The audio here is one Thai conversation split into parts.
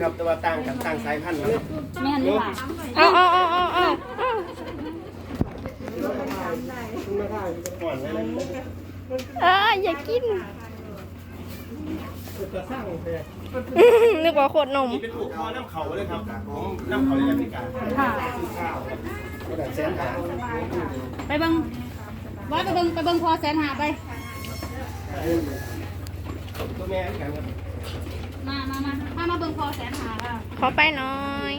ครับแต่ว่าต่างกันต่างสายพันธุ์นะครับแม่นนี่ค่ะเอาเอาเอาเอาเอาเอาก่อนเลยนะเอ้ยอย่ากินจะสร้างเพลงนึกว่าขวดนม นี่เป็นลูกพ่อน้ำเขาเลยครับผมน้ำเขาในแอฟริกาค่ะกระดาษแสนหาไปเบิ่งว่าไปเบิ่งไปเบิ่งพอแสนหาไปตัวแม่กันครับ มามามามามาเบิ่งพอแสนหาค่ะขอไปหน่อย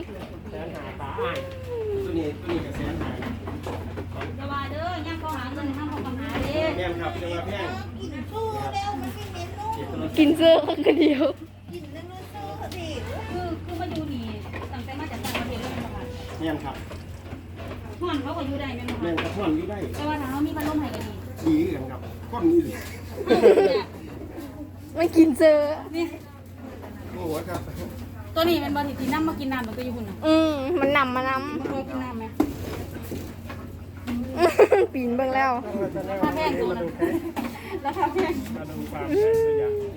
แสนหาตาอ้ายตัวนี้ตัวนี้กับแสนหาอย่าว่าเด้อย่างเขาหาเงินห้ามเขาปัญหาเด้แม่นครับจะมาแพงกินเสื้อคนเดียวคือคือมาอยู่นี่ตั้งแต่มาจากต่างประเทศเลยนะคะแม่นครับห่อนเขาก็อยู่ได้แม่นบ่แม่คะนกระท่อนอยู่ได้แต่ว่าถ้าเขามีพัดลมให้ก็ดีดีกันครับก้อนนี้เลยเนี่ยไม่กินเสื้อนี่ โอ้โหครับตัวนี้เป็นบอที่ที่น้ำมากินน้ำมันก็อยู่หุ่นน่ะอืมมันนำมานมันเคยกินน้ำไหมำ ปีนเบิ่งแล้ว ราคาแพงตัวนั้นราคาแพง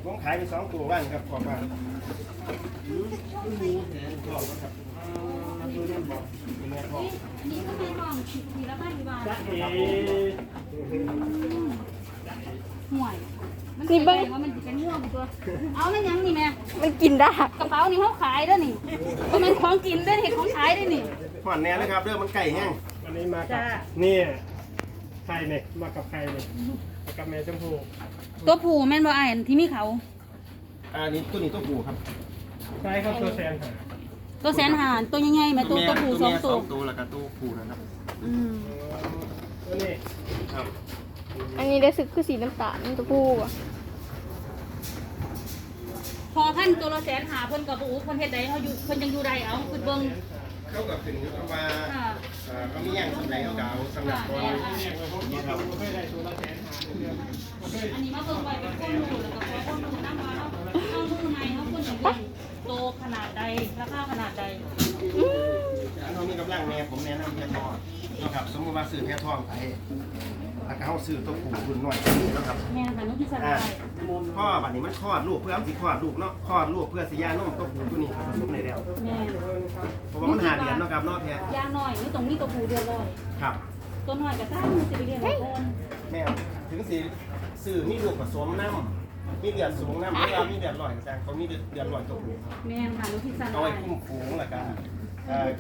ผมขายไปสองตัวว่างครับขอบคุณแม่ทองอันนี้ก็ไม่ทองทีละพันกี่บาทห่วยมันเบิ่ง ว่ามัน เป็นง่วงตัวเอาแล้วยังนี่แม่มันกินได้กระเป๋านี่เขาขายด้วยนี่ก็เป็นของกินด้วยเห็นของขายด้วยนี่ผ่อนแน่เลยครับเรื่องมันไก่แห้งวันนี้มากับนี่ไข่เนี่ยมากับไข่เนี่ยมากับแม่ชมพูตัวผู้แม่นบ่อ้ายที่มีเขาอันนี้ตัวนี้ตัวผู้ครับใช่ครับตัวแซนหาตัวแสนหารตัวใหญ่ๆแม่ตัวตัวผู้สองตัวตัวแล้วก็ตัวผู้นะครับอืมตัวนี้ครับอันนี้ได้สึกคือสีน้ำตาลตัวผู้อะ พอพันตัวละแสนหาเพิ่นกับผู้เพิ่นเฮ็ดได้เขาอยู่เพิ่นยังอยู่ได้เอาคือเบิ่งเข้ากับถึงว่าค่ะเขามีอย่างสำหรับเขาเก่าสำหรับตัวนี้ครับไม่ได้ตัวละแสนหาเดือนอันนี้มาเบิ่งไว้เป็นข้อมูลแล้วก็ขอข้อมูลนำมาเนาะเอามือในเฮาควรจะเบิ่งโตขนาดใดราคาขนาดใดเขามีกำลังแม่ผมแนะนำแพทองนะครับสมมติว่าซื้อแพทองไป แล้วก็เขาซื้อตัวผู้รุ่นหน่อยนะครับ แม่ค่ะนุพิสารอ่าได้พ่อบัดนี้มันคลอดลูกเพื่อเอาสิคลอดลูกเนาะคลอดลูกเพื่อสิยานมตัวผู้ตัวนี้ครับผสมในแล้วแม่เพราะว่ามันหาเดือนเนาะครับเนาะแพทยาน้อยนี่ต้องมีตัวผู้เดือนร้อยครับ ตัวน้อยก็ตั้งสิไปเรียนก่อนแม่ถึงสิซื้อมีลูกผสมน้ำมีเดือนสูงน้ำเวลามีเดือนลอยแซงเขามีเดือนลอยตัวผู้ครับแม่ค่ะนุพิสารเอาได้ไว้คุ้มฟูงแล้วก็เอ่อ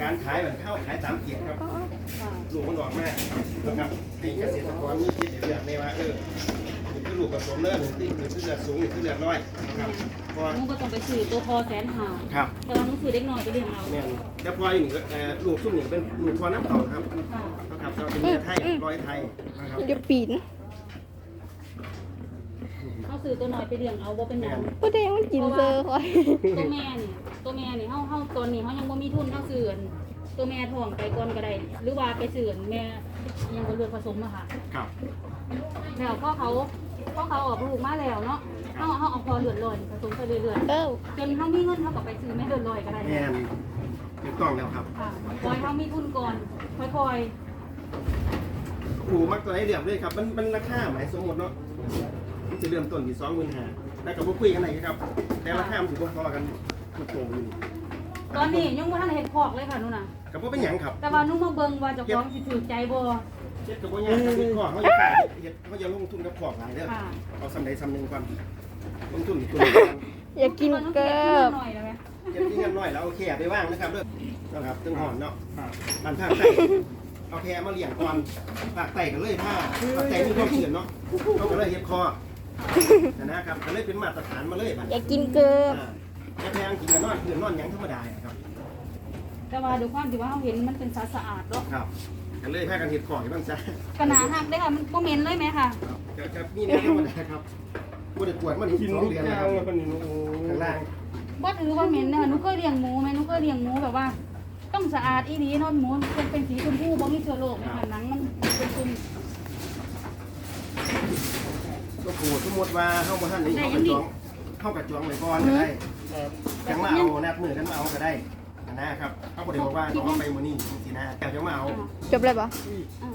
การขายแบบเข้าขายสามเกียรครับค่ะลูกมันออกมานะครับตีเกษตรกรมีคิดเลือกในว่าเออนี่คือลูกผสมเลือดหนึ่งตีคือเลือดสูงนี่คือเลือดน้อยนะครับเพราะว่าหนูก็ต้องไปซื้อตัวพอแสนหาครับแต่ว่าหนูซื้อเด็กน้อยไปเลี้ยงเอาแม่นแต่พออีกหนึ่งก็เอ่อลูกซุ่มหนึ่งเป็นลูกพอน้ำเต่าครับค่ะนะครับเราเป็นเนื้อไทยร้อยไทยนะครับเดี๋ยวปีน เขาซื้อตัวน้อยไปเลี้ยงเอาบ่เป็นหยังก็แดงมันกินเสื้อคอย ตัวแม่นี่ตัวแม่นี่เฮาเฮาตอนนี้เฮายังบ่มีทุนเฮาซื้ออันตัวแม่ท้องไปก่อนก็ได้หรือว่าไปซื้ออันแม่ยังบ่เลือกผสมอะค่ะครับ แล้วพอเขาพอเขาออกลูกมาแล้วเนาะเฮาเฮาเอาพอเลือดลอยผสมไปเรื่อยเออๆจนเฮามีเงินเฮาก็ไปซื้อแม่เลือดลอยก็ได้แม่นถูกต้องแล้วครับค่ะปล่อยเฮามีทุนก่อนค่อยผูมักตัวให้เรียบเลยครับ มันมันราคาหมายสมมติเนาะมัน จะเริ่มต้นที่สองหมื่นห้าแล้วก็บ่คุยกันไหนครับ แต่ราคามันถือว่าพอกันมันโตอยู่นี่ๆตอนนี้ยังบ่ทันได้เฮ็ดคอกเลยค่ะหนูน่ะกับว่าเป็นหยังครับแต่ว่าหนูมาเบิ่งว่าเจ้าของสิถูกใจบ่เฮ็ดกับว่าหยังครับเป็นข้อเขาจะขายเฮ็ดเขาจะลงทุนกับขอบหลายเด้อค่ะเอาสำใดสำหนึ่งก่อนลงทุนอีกตัวหนึงก่อนอย่ากินเกิบหน่อยแล้วไหมเก็บที่เงินน้อยแล้วเอาแค่ไปว่างนะครับเด้อนะครับตึงหอนเนาะครับบ้านภาคใต้เอาแค่มาเลี้ยงก่อนภาคใต้ก็เลยถ้าภาคใต้มีความเชื่อเนาะเขาก็เลยเฮ็ดคอ นะครับก็เลยเป็นมาตรฐานมาเลยบัดอย่ากินเกิบอ่าแค่แพงกินกันนอนคืนนอนหยังธรรมดาครับ แต่ว่าด้วยความที่ว่าเราเห็นมันเป็นสะอาดๆเนาะครับก็เลยพากันเฮ็ดของให้มันซะกระหนาหักได้อค่ะมันบ่เหม็นเลยไหมค่ะ ครับครับนี่แนวธรรมดาครับบ่ได้ปวดมันอีกกินสองทุกเดือนอแล้วย่าคงรับเลยคนนี้โอ้ข้างล่างบ่ถือว่าเหม็นนะคะหนูเคยเลี้ยงหมูไหมหนูเคยเลี้ยงหมูแบบว่า ต้องสะอาดอีหลีเนาะหมูเป็นเป็นสีชมพูบ่มีเชื้อโรคนะคะหนังมันเป็นซุ่ม ก็ผูสมมติว่าเฮาบ่ทันนี่เฮากระจองเฮากระจองไว้ก่อนก็ได้จังมาเอานัดมือกันมาเอาก็ได้นะครับเขาบ่ได้บอกว่าต้องเอาไปมื้อนี้จังซี่นะแต่จังมาเอาจบเลยปะอ่า